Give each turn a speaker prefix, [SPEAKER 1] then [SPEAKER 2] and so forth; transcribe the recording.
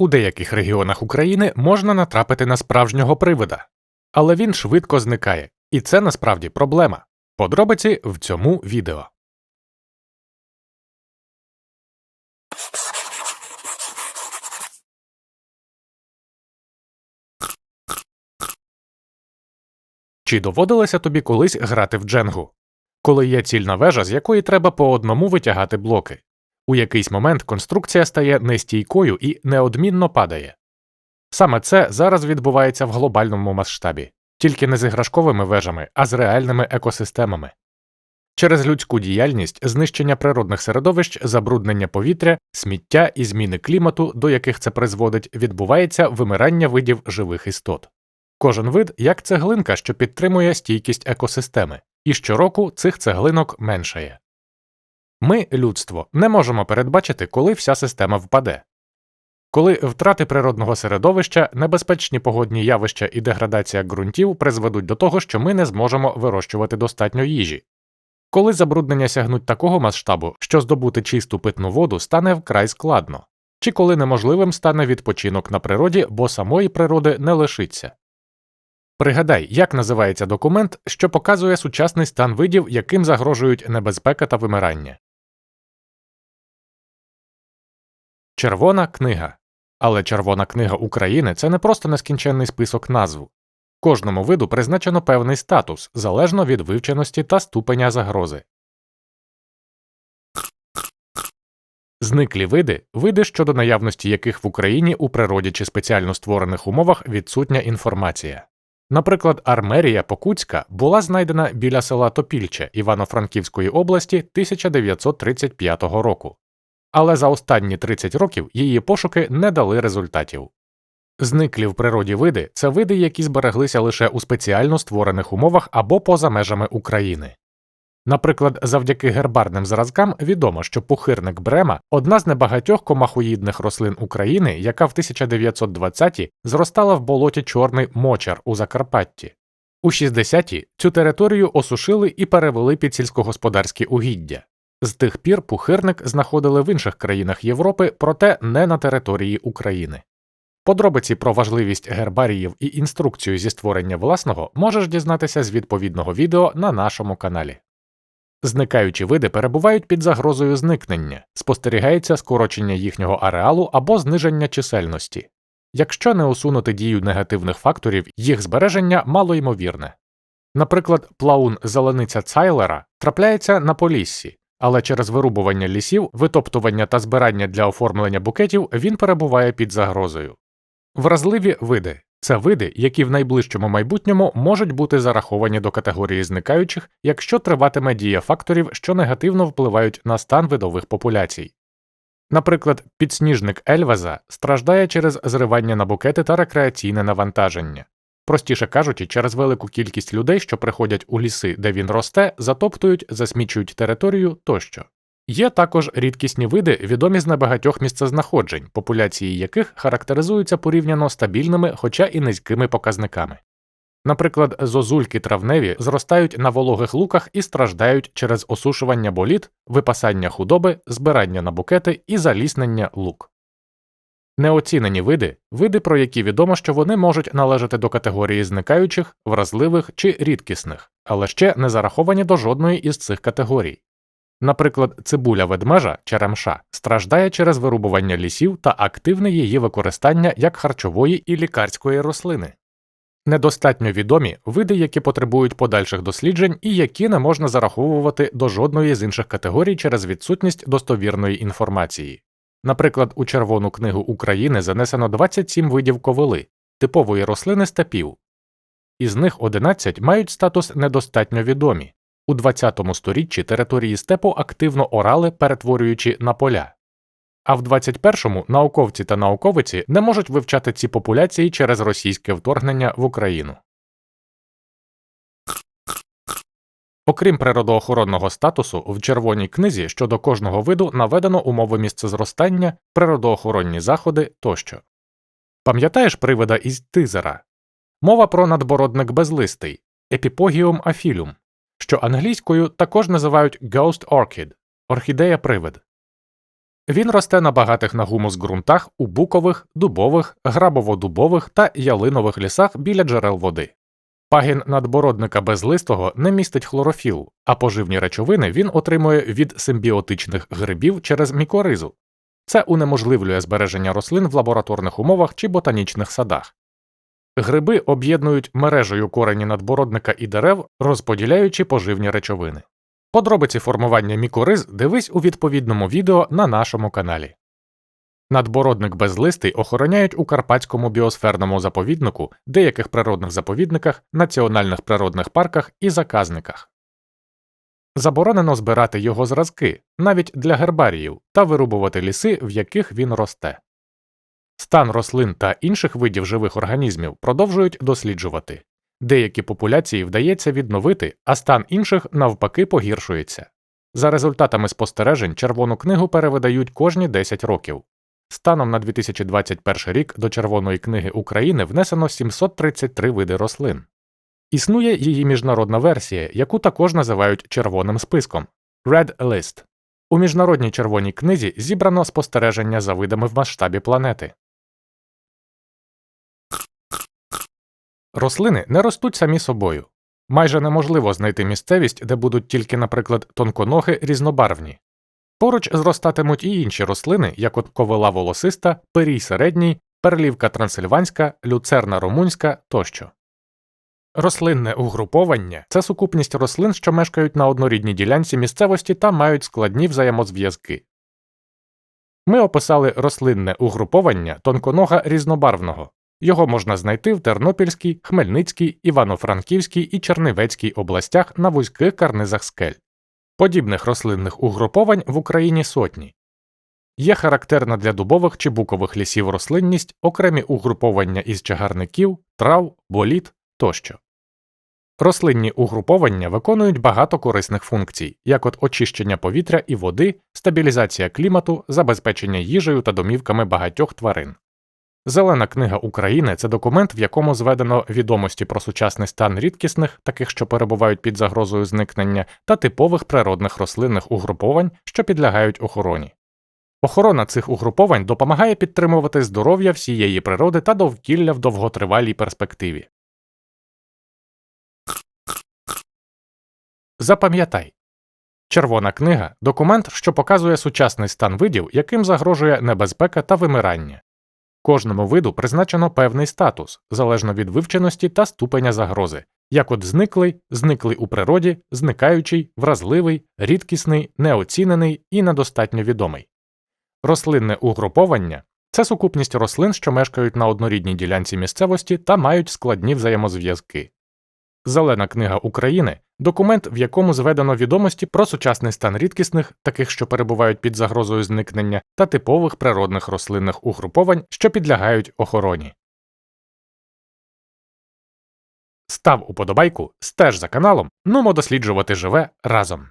[SPEAKER 1] У деяких регіонах України можна натрапити на справжнього привида, але він швидко зникає, і це насправді проблема. Подробиці в цьому відео. Чи доводилося тобі колись грати в дженгу? Коли є цільна вежа, з якої треба по одному витягати блоки. У якийсь момент конструкція стає нестійкою і неодмінно падає. Саме це зараз відбувається в глобальному масштабі, тільки не з іграшковими вежами, а з реальними екосистемами. Через людську діяльність, знищення природних середовищ, забруднення повітря, сміття і зміни клімату, до яких це призводить, відбувається вимирання видів живих істот. Кожен вид як цеглинка, що підтримує стійкість екосистеми, і щороку цих цеглинок меншає. Ми, людство, не можемо передбачити, коли вся система впаде. Коли втрати природного середовища, небезпечні погодні явища і деградація ґрунтів призведуть до того, що ми не зможемо вирощувати достатньо їжі. Коли забруднення сягнуть такого масштабу, що здобути чисту питну воду стане вкрай складно, чи коли неможливим стане відпочинок на природі, бо самої природи не лишиться. Пригадай, як називається документ, що показує сучасний стан видів, яким загрожують небезпека та вимирання. Червона книга. Але Червона книга України це не просто нескінченний список назв. Кожному виду призначено певний статус залежно від вивченості та ступеня загрози. Зниклі види види, щодо наявності яких в Україні у природі чи спеціально створених умовах відсутня інформація. Наприклад, армерія Покутська була знайдена біля села Топільче Івано-Франківської області 1935 року, але за останні 30 років її пошуки не дали результатів. Зниклі в природі види це види, які збереглися лише у спеціально створених умовах або поза межами України. Наприклад, завдяки гербарним зразкам відомо, що пухирник Брема одна з небагатьох комахоїдних рослин України, яка в 1920-ті зростала в болоті Чорний Мочар у Закарпатті. У 60-ті цю територію осушили і перевели під сільськогосподарські угіддя. З тих пір пухирник знаходили в інших країнах Європи, проте не на території України. Подробиці про важливість гербаріїв і інструкцію зі створення власного можеш дізнатися з відповідного відео на нашому каналі. Зникаючі види перебувають під загрозою зникнення, спостерігається скорочення їхнього ареалу або зниження чисельності. Якщо не усунути дію негативних факторів, їх збереження малоймовірне. Наприклад, плаун зелениця Цайлера трапляється на поліссі, але через вирубування лісів, витоптування та збирання для оформлення букетів він перебуває під загрозою. Вразливі види це види, які в найближчому майбутньому можуть бути зараховані до категорії зникаючих, якщо триватиме дія факторів, що негативно впливають на стан видових популяцій. Наприклад, підсніжник Ельвеза страждає через зривання на букети та рекреаційне навантаження. Простіше кажучи, через велику кількість людей, що приходять у ліси, де він росте, затоптують, засмічують територію тощо. Є також рідкісні види, відомі з небагатьох місцезнаходжень, популяції яких характеризуються порівняно стабільними, хоча і низькими показниками. Наприклад, зозульки травневі зростають на вологих луках і страждають через осушування боліт, випасання худоби, збирання на букети і заліснення лук. Неоцінені види види, про які відомо, що вони можуть належати до категорії зникаючих, вразливих чи рідкісних, але ще не зараховані до жодної із цих категорій. Наприклад, цибуля ведмежа черемша страждає через вирубування лісів та активне її використання як харчової і лікарської рослини. Недостатньо відомі види, які потребують подальших досліджень і які не можна зараховувати до жодної з інших категорій через відсутність достовірної інформації. Наприклад, у Червону книгу України занесено 27 видів ковили, типової рослини степів, із них 11 мають статус недостатньо відомі. У 20 сторіччі території степу активно орали, перетворюючи на поля. А в 21-му науковці та науковиці не можуть вивчати ці популяції через російське вторгнення в Україну. Окрім природоохоронного статусу, в червоній книзі щодо кожного виду наведено умови місцезростання, природоохоронні заходи тощо. Пам'ятаєш привида із тизера? Мова про надбородник безлистий епіпогіум афілюм, що англійською також називають Ghost Orchid – орхідея привид. Він росте на багатих на гумус ґрунтах у букових, дубових, грабово-дубових та ялинових лісах біля джерел води. Пагін надбородника безлистого не містить хлорофілу, а поживні речовини він отримує від симбіотичних грибів через мікоризу. Це унеможливлює збереження рослин в лабораторних умовах чи ботанічних садах. Гриби об'єднують мережею корені надбородника і дерев, розподіляючи поживні речовини. Подробиці формування мікориз дивись у відповідному відео на нашому каналі. Надбородник безлистий охороняють у Карпатському біосферному заповіднику, деяких природних заповідниках, національних природних парках і заказниках. Заборонено збирати його зразки навіть для гербаріїв та вирубувати ліси, в яких він росте. Стан рослин та інших видів живих організмів продовжують досліджувати. Деякі популяції вдається відновити, а стан інших навпаки погіршується. За результатами спостережень червону книгу перевидають кожні 10 років. Станом на 2021 рік до Червоної книги України внесено 733 види рослин. Існує її міжнародна версія, яку також називають червоним списком Red List. У міжнародній червоній книзі зібрано спостереження за видами в масштабі планети. Рослини не ростуть самі собою. Майже неможливо знайти місцевість, де будуть тільки, наприклад, тонконоги різнобарвні. Поруч зростатимуть і інші рослини, як от ковила волосиста, перій середній, перлівка трансильванська, люцерна румунська тощо. Рослинне угруповання це сукупність рослин, що мешкають на однорідній ділянці місцевості та мають складні взаємозв'язки. Ми описали рослинне угруповання тонконога різнобарвного. Його можна знайти в Тернопільській, Хмельницькій, Івано-Франківській і Чернівецькій областях на вузьких карнизах скель. Подібних рослинних угруповань в Україні сотні. Є характерна для дубових чи букових лісів рослинність, окремі угруповання із чагарників, трав, боліт тощо. Рослинні угруповання виконують багато корисних функцій, як от очищення повітря і води, стабілізація клімату, забезпечення їжею та домівками багатьох тварин. Зелена книга України це документ, в якому зведено відомості про сучасний стан рідкісних, таких, що перебувають під загрозою зникнення, та типових природних рослинних угруповань, що підлягають охороні. Охорона цих угруповань допомагає підтримувати здоров'я всієї природи та довкілля в довготривалій перспективі. Запам'ятай Червона книга документ, що показує сучасний стан видів, яким загрожує небезпека та вимирання. Кожному виду призначено певний статус, залежно від вивченості та ступеня загрози, як от зниклий, зниклий у природі, зникаючий, вразливий, рідкісний, неоцінений і недостатньо відомий. Рослинне угруповання це сукупність рослин, що мешкають на однорідній ділянці місцевості та мають складні взаємозв'язки. Зелена книга України документ, в якому зведено відомості про сучасний стан рідкісних, таких, що перебувають під загрозою зникнення, та типових природних рослинних угруповань, що підлягають охороні. Став уподобайку, стеж за каналом, нумо досліджувати живе разом.